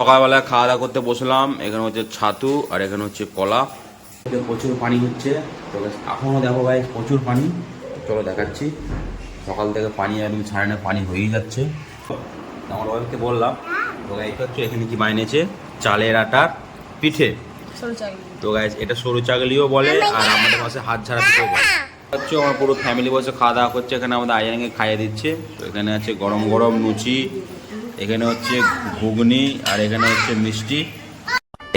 সকালবেলা খাওয়া দাওয়া করতে বসলাম এখানে হচ্ছে ছাতু আর এখানে হচ্ছে কলা। প্রচুর পানি হচ্ছে তো এখনও দেখো ভাই প্রচুর পানি। চলো দেখাচ্ছি। সকাল থেকে পানি একদম ছাড়ে না পানি হয়েই যাচ্ছে। আমার ওয়াইফকে বললাম তো এটা হচ্ছে এখানে কি বানিয়েছে? চালের আটার পিঠে। তো গাইজ এটা সরু চাগলিও বলে আর আমাদের পাশে হাত ঝাড়া পিঠেও বলে। হচ্ছে আমার পুরো ফ্যামিলি বসে খাওয়া দাওয়া করছে এখানে আমাদের আয়ানকে খাইয়ে দিচ্ছে। তো এখানে আছে গরম গরম লুচি এখানে হচ্ছে ঘুগনি আর এখানে হচ্ছে মিষ্টি।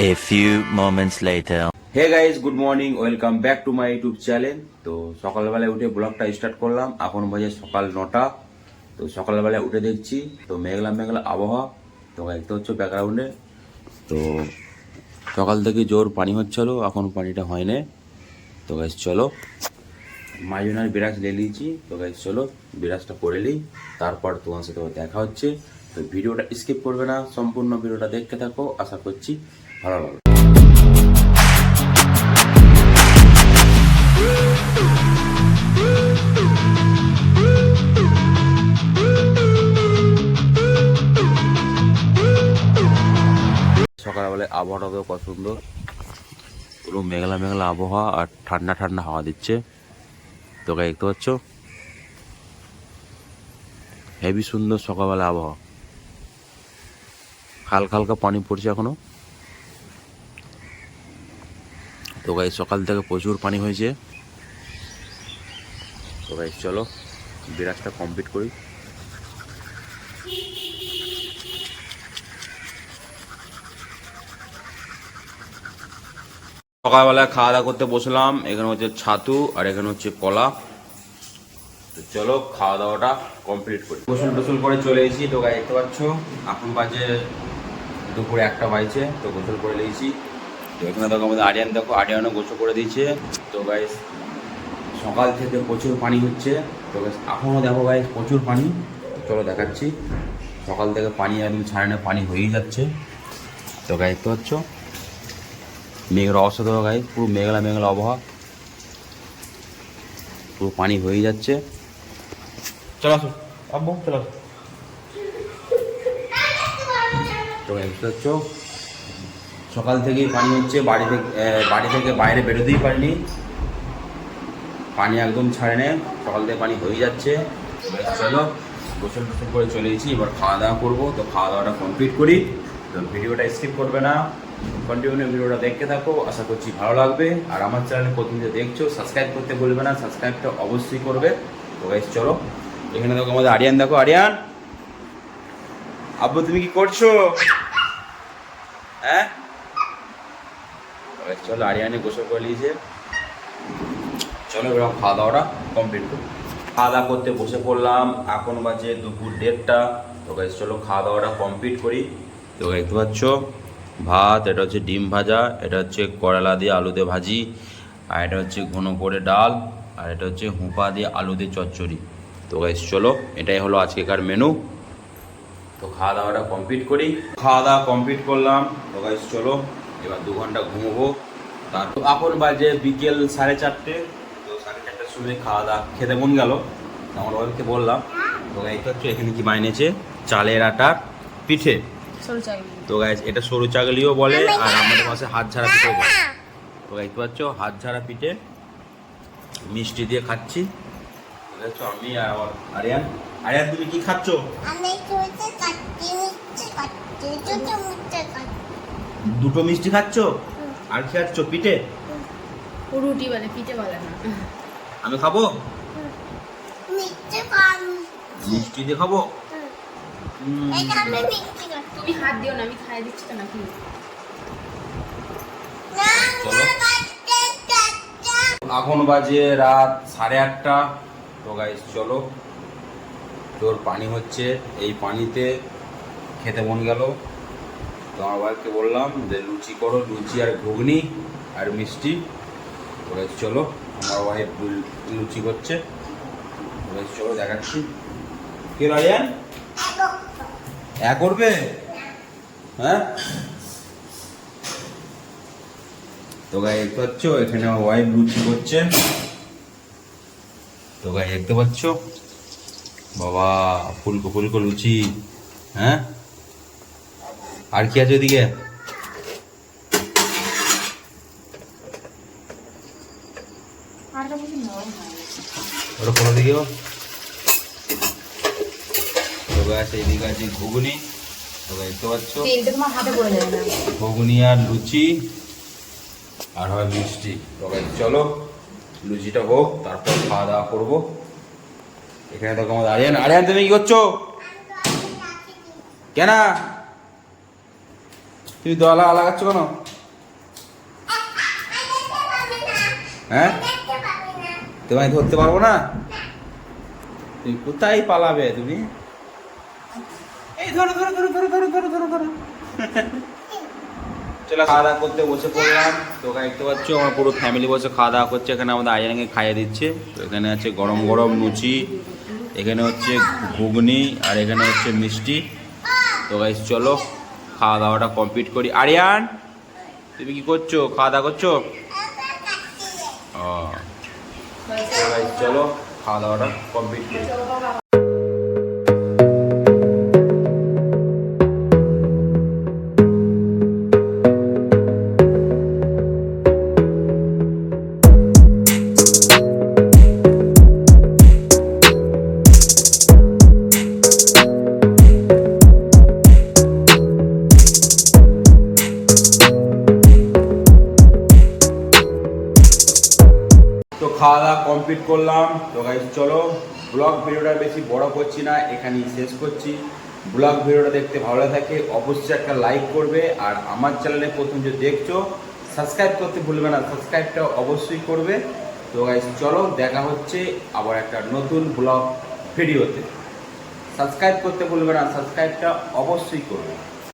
A few moments later. Hey guys good morning welcome back to my YouTube channel তো সকালবেলায় উঠে ব্লগটা স্টার্ট করলাম। এখন বাজে সকাল নটা। তো সকালবেলায় উঠে দেখছি তো মেঘলা মেঘলা আবহাওয়া। তো একটা হচ্ছে ব্যাকগ্রাউন্ডে তো সকাল থেকে জোর পানি হচ্ছিল এখন পানিটা হয়নি। তো গাইজ চলো। মাইজনার বিরাজ নিয়ে নিয়েছি। তো গাইজ চলো বিরাজটা করে নিই। তারপর তোমার সাথে দেখা হচ্ছে। ভিডিওটা স্কিপ করবে না, সম্পূর্ণ ভিডিওটা দেখতে থাকো, আশা করছি ভালো লাগবে। সকালবেলায় আবহাওয়াটা তো কত সুন্দর। পুরো মেঘলা মেঘলা আবহাওয়া আর ঠান্ডা ঠান্ডা হাওয়া দিচ্ছে। তো গায়ে দেখতে পাচ্ছ? হেভি সুন্দর সকালবেলা আবহাওয়া। হালকা হালকা পানি পড়ছে এখনও। তো গাই সকাল থেকে প্রচুর পানি হয়েছে। তো গাই চলো বিরাজটা কমপ্লিট করি। সকালবেলায় খাওয়া দাওয়া করতে বসলাম, এখানে হচ্ছে ছাতু আর এখানে হচ্ছে কলা। তো চলো, খাওয়া দাওয়াটা কমপ্লিট করি। গোসল টোসল করে চলে এসেছি, তো গায়ে দেখতে পাচ্ছ, এখন বাজে দুপুরে একটা বাজছে, তো গোসল করে নিয়েছি। তো এখানে দেখো আমাদের আরিয়ান, দেখো, আরিয়ানও গোসল করে দিয়েছে। তো গাইস সকাল থেকে প্রচুর পানি হচ্ছে। তো এখনও দেখো গাইস প্রচুর পানি। চলো দেখাচ্ছি। সকাল থেকে পানি একদম ছাড়ে না পানি হয়েই যাচ্ছে। তো গাই দেখতে পাচ্ছ? মেঘের অবস্থা তো গাই পুরো মেঘলা মেঘলা আবহাওয়া। পুরো পানি হয়ে যাচ্ছে। চলো আসো। আব্বু, চলো আসো। তো বুঝতে পারছ সকাল থেকেই পানি হচ্ছে, বাড়ি থেকে বাড়ি থেকে বাইরে বেরোতেই পারিনি। পানি একদম ছাড়ে নেই, সকাল থেকে পানি হয়ে যাচ্ছে। চলো, গোসল টোসল করে চলে এসেছি, এবার খাওয়া দাওয়া করব। তো খাওয়া দাওয়াটা কমপ্লিট করি। তো ভিডিওটা স্কিপ করবে না। কন্টিনিউ ভিডিওটা দেখতে থাকো, আশা করছি ভালো লাগবে। আর আমার চ্যানেলে যে দেখছ সাবস্ক্রাইব করতে বলবে না সাবস্ক্রাইবটা অবশ্যই করবে। তো গাইস চলো। এখানে দেখো আমাদের আরিয়ান, দেখো আরিয়ান। আব্বু, তুমি কি করছ? হ্যাঁ চলো আরিয়ানে গোসল করে নিয়েছে চলো এবার খাওয়া দাওয়াটা কমপ্লিট করি খাওয়া দাওয়া করতে বসে পড়লাম এখন বাজে দুপুর দেড়টা তো গাইজ চলো খাওয়া দাওয়াটা কমপ্লিট করি তো দেখতে পাচ্ছ, ভাত, এটা হচ্ছে ডিম ভাজা, এটা হচ্ছে করলা দিয়ে আলু দিয়ে ভাজি, আর এটা হচ্ছে ঘন করে ডাল, আর এটা হচ্ছে হুঁপা দিয়ে আলু দিয়ে চচ্চড়ি। তো গাইজ চলো, এটাই হলো আজকেকার মেনু তো খাওয়া দাওয়াটা কমপ্লিট করি। খাওয়া দাওয়া কমপ্লিট করলাম। তো গাইজ চলো এবার দু ঘণ্টা ঘুমোবো। তারপর এখন বাজে বিকেল সাড়ে চারটে। তো সাড়ে চারটার সময় খাওয়া দাওয়া খেতে মন গেল। আমার ওয়াইফকে বললাম তো গাইজ হচ্ছে এখানে কি বানিয়েছে? চালের আটার পিঠে। তো গাইজ এটা সরু চাগলিও বলে আর আমাদের পাশে হাত ঝাড়া পিঠেও বলে। তো গাইতে পাচ্ছ? হাত ঝাড়া পিঠে মিষ্টি দিয়ে খাচ্ছি। আমি আর আমার আরিয়ান। আরিয়ান তুমি কি খাচ্ছ? আমি দুটো মিষ্টি খাচ্ছ আর কি খাচ্ছ। পিঠে? ও রুটি বলে পিঠে বলে না। আমি খাব? মিষ্টি দিয়ে খাব? উম, এটা আমি মিটতে কাটতে তুমি হাত দিও না আমি খাই দিচ্ছি তো নাকি? চলো। কাটতে কাটতে এখন বাজে রাত সাড়ে আটটা। তো গাইস চলো। তোর পানি হচ্ছে, এই পানিতে খেতে মন গেল। তো আমার ওয়াইফকে বললাম যে, লুচি করো, লুচি আর ঘুগনি আর মিষ্টি। তো চলো, আমার ওয়াইফ লুচি করছে। চলো দেখাচ্ছি। কে রায়ান এক করবে? হ্যাঁ? তো দেখতে পাচ্ছ, এখানে আমার ওয়াইফ লুচি করছে। তো গাই দেখতে পাচ্ছ বাবা ফুলকো ফুলকো লুচি হ্যাঁ? আর কি আছে ওদিকে? ওটা কোনো দিকেও আছে এদিকে আছে ঘুগনি। দেখতে পাচ্ছ? ঘুগনি আর লুচি আর হয় মিষ্টি। তবে চলো লুচিটা হোক তারপর খাওয়া দাওয়া করব। এখানে তো আমাদের আরিয়ান আরিয়ান, তুমি কি করছ? কেন? তুমি দলা লাগাচ্ছ কেন? হ্যাঁ? তোমায় ধরতে পারব না? তুমি কোথায় পালাবে তুমি? এই ধরো ধরো ধরো ধরো ধরো ধরো ধরো ধরো। চলো খাওয়া দাওয়া করতে বসে পড়লাম। তো দেখতে পাচ্ছ, আমার পুরো ফ্যামিলি বসে খাওয়া দাওয়া করছে। এখানে আমাদের আইয়ানকে খাইয়ে দিচ্ছে। তো এখানে আছে গরম গরম লুচি, এখানে হচ্ছে ঘুগনি, আর এখানে হচ্ছে মিষ্টি। তো গাইস চলো খাওয়া দাওয়াটা কমপ্লিট করি। আরিয়ান, তুমি কি করছ? খাওয়া দাওয়া করছ? ও। চলো খাওয়া দাওয়াটা কমপ্লিট করি। তো খাওয়া দাওয়া কমপ্লিট করলাম। তো গাইজ চলো ব্লগ ভিডিওটা বেশি বড় করছি না, এখানেই শেষ করছি। ব্লগ ভিডিওটা দেখতে ভালো থাকে, অবশ্যই একটা লাইক করবে। আর আমার চ্যানেলে প্রথম যে দেখছ সাবস্ক্রাইব করতে ভুলবে না সাবস্ক্রাইবটা অবশ্যই করবে। তো গাইজ চলো, দেখা হচ্ছে আবার একটা নতুন ব্লগ ভিডিওতে। সাবস্ক্রাইব করতে ভুলবে না সাবস্ক্রাইবটা অবশ্যই করবে।